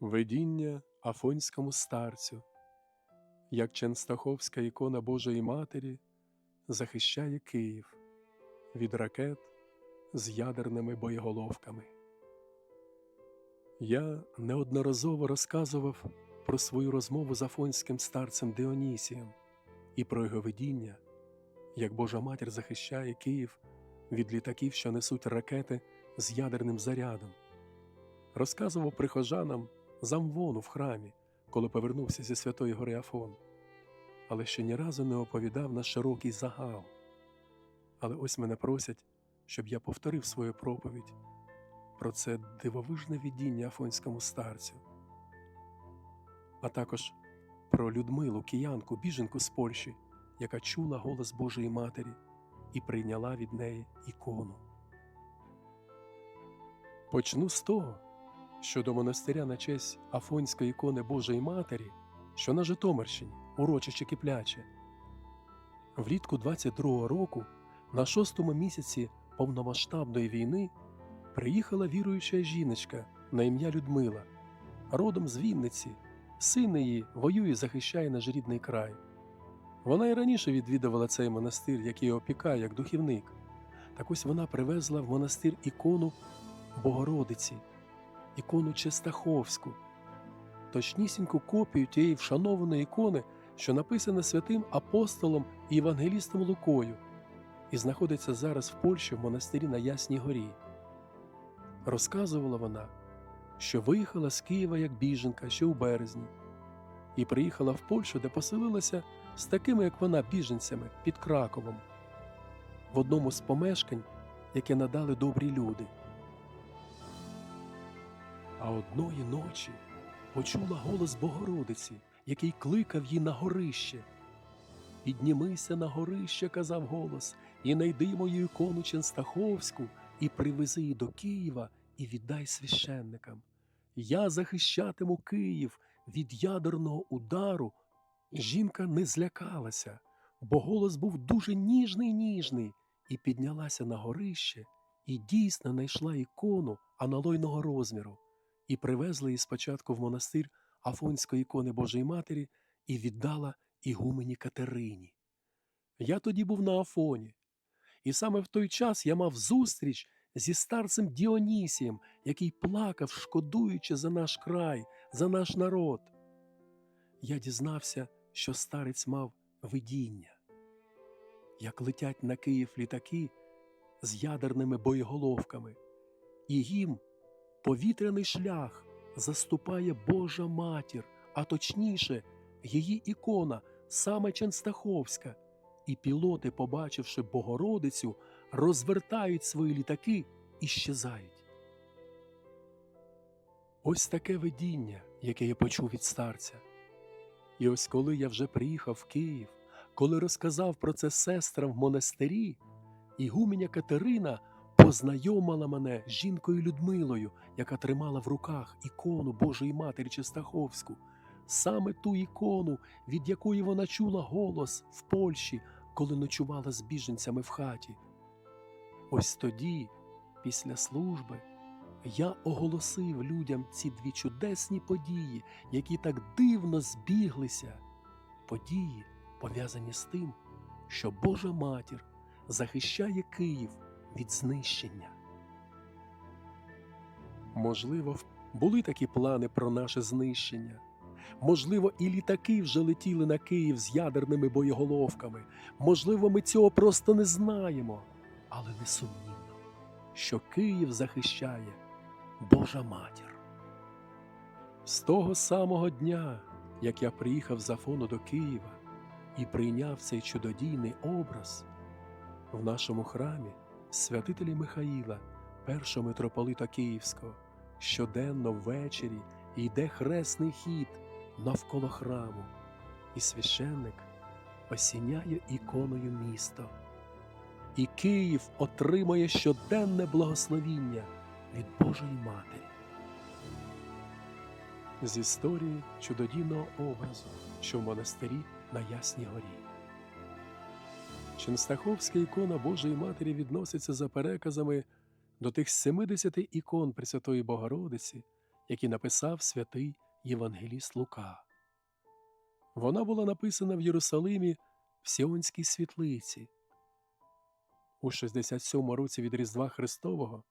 Видіння Афонському старцю, як Ченстаховська ікона Божої Матері захищає Київ від ракет з ядерними боєголовками. Я неодноразово розказував про свою розмову з Афонським старцем Діонісієм і про його видіння, як Божа Матір захищає Київ від літаків, що несуть ракети з ядерним зарядом. Розказував прихожанам замвону в храмі, коли повернувся зі Святої Гори Афон, але ще ні разу не оповідав на широкий загал. Але ось мене просять, щоб я повторив свою проповідь про це дивовижне видіння Афонському старцю, а також про Людмилу, киянку, біженку з Польщі, яка чула голос Божої Матері і прийняла від неї ікону. Почну з того, що до монастиря на честь Афонської ікони Божої Матері, що на Житомирщині, урочище Кипляче. Влітку 22-го року, на шостому місяці повномасштабної війни, приїхала віруюча жіночка на ім'я Людмила, родом з Вінниці. Син її воює і захищає наш рідний край. Вона і раніше відвідувала цей монастир, який опікає як духівник. Так ось вона привезла в монастир ікону Богородиці, ікону Честаховську, точнісіньку копію тієї вшанованої ікони, що написана святим апостолом і євангелістом Лукою, і знаходиться зараз в Польщі в монастирі на Ясній горі. Розказувала вона, що виїхала з Києва як біженка ще у березні, і приїхала в Польщу, де поселилася з такими, як вона, біженцями під Краковом, в одному з помешкань, яке надали добрі люди. А одної ночі почула голос Богородиці, який кликав її на горище. Піднімися на горище, казав голос, і найди мою ікону Ченстаховську, і привези її до Києва і віддай священникам. Я захищатиму Київ від ядерного удару. Жінка не злякалася, бо голос був дуже ніжний ніжний, і піднялася на горище, і дійсно знайшла ікону аналойного розміру, і привезла її спочатку в монастир Афонської ікони Божої Матері і віддала ігумені Катерині. Я тоді був на Афоні, і саме в той час я мав зустріч зі старцем Діонісієм, який плакав, шкодуючи за наш край, за наш народ. Я дізнався, що старець мав видіння, як летять на Київ літаки з ядерними боєголовками, і їм повітряний шлях заступає Божа матір, а точніше, її ікона, саме Ченстаховська, і пілоти, побачивши Богородицю, розвертають свої літаки і щезають. Ось таке видіння, яке я почув від старця. І ось коли я вже приїхав в Київ, коли розказав про це сестрам в монастирі, ігуменя Катерина познайомила мене з жінкою Людмилою, яка тримала в руках ікону Божої Матері Честаховську, саме ту ікону, від якої вона чула голос в Польщі, коли ночувала з біженцями в хаті. Ось тоді, після служби, я оголосив людям ці дві чудесні події, які так дивно збіглися. Події, пов'язані з тим, що Божа матір захищає Київ від знищення. Можливо, були такі плани про наше знищення. Можливо, і літаки вже летіли на Київ з ядерними боєголовками. Можливо, ми цього просто не знаємо. Але несумнівно, що Київ захищає Божа матір. З того самого дня, як я приїхав з Афону до Києва і прийняв цей чудодійний образ, в нашому храмі святителі Михаїла, першого митрополита Київського, щоденно ввечері йде хресний хід навколо храму, і священник осіняє іконою місто. І Київ отримує щоденне благословіння від Божої Матері. З історії чудодійного образу, що в монастирі на Ясній горі. Ченстаховська ікона Божої Матері відноситься за переказами до тих 70 ікон Пресвятої Богородиці, які написав святий Євангеліст Лука. Вона була написана в Єрусалимі в Сіонській світлиці. У 67 році від Різдва Христового,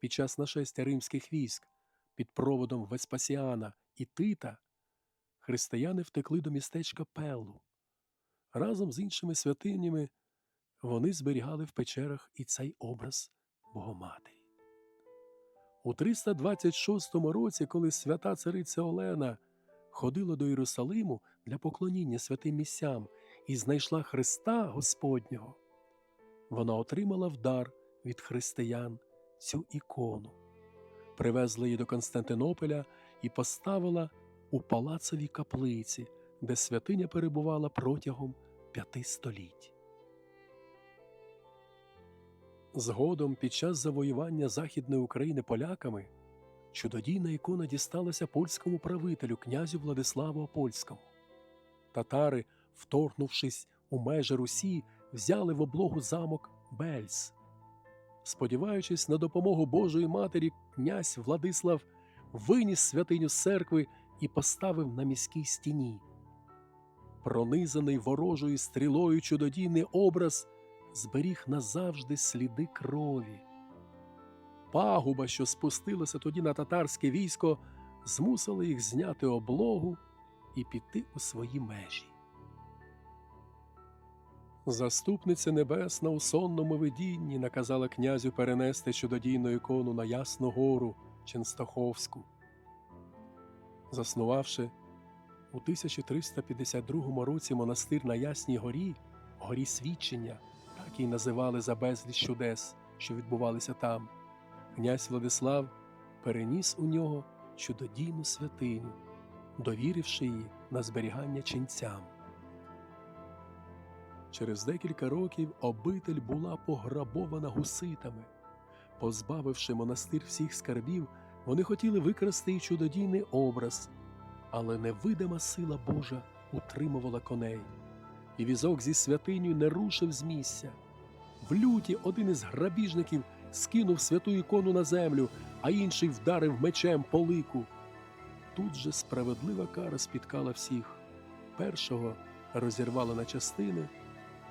під час нашестя римських військ під проводом Веспасіана і Тита, християни втекли до містечка Пелу. Разом з іншими святинями вони зберігали в печерах і цей образ Богоматері. У 326 році, коли свята цариця Олена ходила до Єрусалиму для поклоніння святим місцям і знайшла Христа Господнього, вона отримала в дар від християн цю ікону, привезла її до Константинополя і поставила у палацовій каплиці, де святиня перебувала протягом п'яти століть. Згодом, під час завоювання Західної України поляками, чудодійна ікона дісталася польському правителю князю Владиславу Опольському. Татари, вторгнувшись у межі Русі, взяли в облогу замок Бельс. Сподіваючись на допомогу Божої Матері, князь Владислав виніс святиню з церкви і поставив на міській стіні. Пронизаний ворожою стрілою чудодійний образ зберіг назавжди сліди крові. Пагуба, що спустилася тоді на татарське військо, змусила їх зняти облогу і піти у свої межі. Заступниця Небесна у сонному видінні наказала князю перенести чудодійну ікону на Ясну гору Ченстаховську. Заснувавши у 1352 році монастир на Ясній горі, горі свідчення, так і називали за безліч чудес, що відбувалися там, князь Владислав переніс у нього чудодійну святиню, довіривши її на зберігання ченцям. Через декілька років обитель була пограбована гуситами. Позбавивши монастир всіх скарбів, вони хотіли викрасти й чудодійний образ, але невидима сила Божа утримувала коней, і візок зі святиню не рушив з місця. В люті один із грабіжників скинув святу ікону на землю, а інший вдарив мечем по лику. Тут же справедлива кара спіткала всіх. Першого розірвала на частини,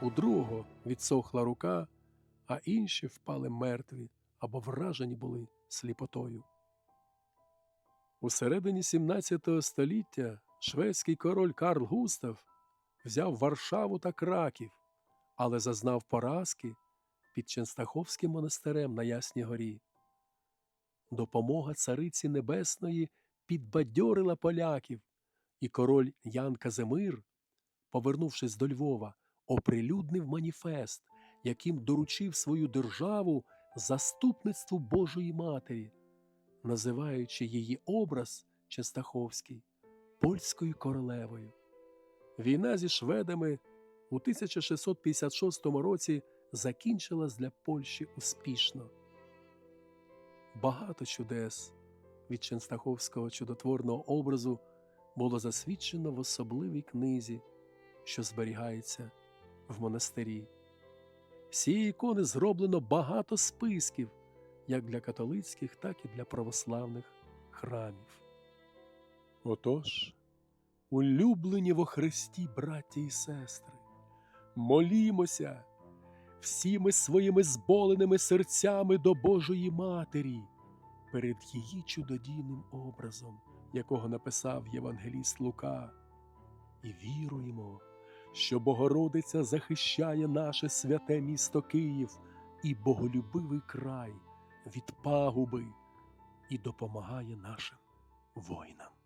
у другого відсохла рука, а інші впали мертві або вражені були сліпотою. У середині 17 століття шведський король Карл Густав взяв Варшаву та Краків, але зазнав поразки під Ченстаховським монастирем на Ясній горі. Допомога цариці Небесної підбадьорила поляків, і король Ян Казимир, повернувшись до Львова, оприлюднив маніфест, яким доручив свою державу заступництву Божої Матері, називаючи її образ Честаховський польською королевою. Війна зі шведами у 1656 році закінчилась для Польщі успішно. Багато чудес від Ченстаховського чудотворного образу було засвідчено в особливій книзі, що зберігається в монастирі. З цієї ікони зроблено багато списків, як для католицьких, так і для православних храмів. Отож, улюблені во Христі, браті і сестри, молімося всіми своїми зболеними серцями до Божої Матері перед її чудодійним образом, якого написав Євангеліст Лука, і віруємо, що Богородиця захищає наше святе місто Київ і боголюбивий край від пагуби і допомагає нашим воїнам.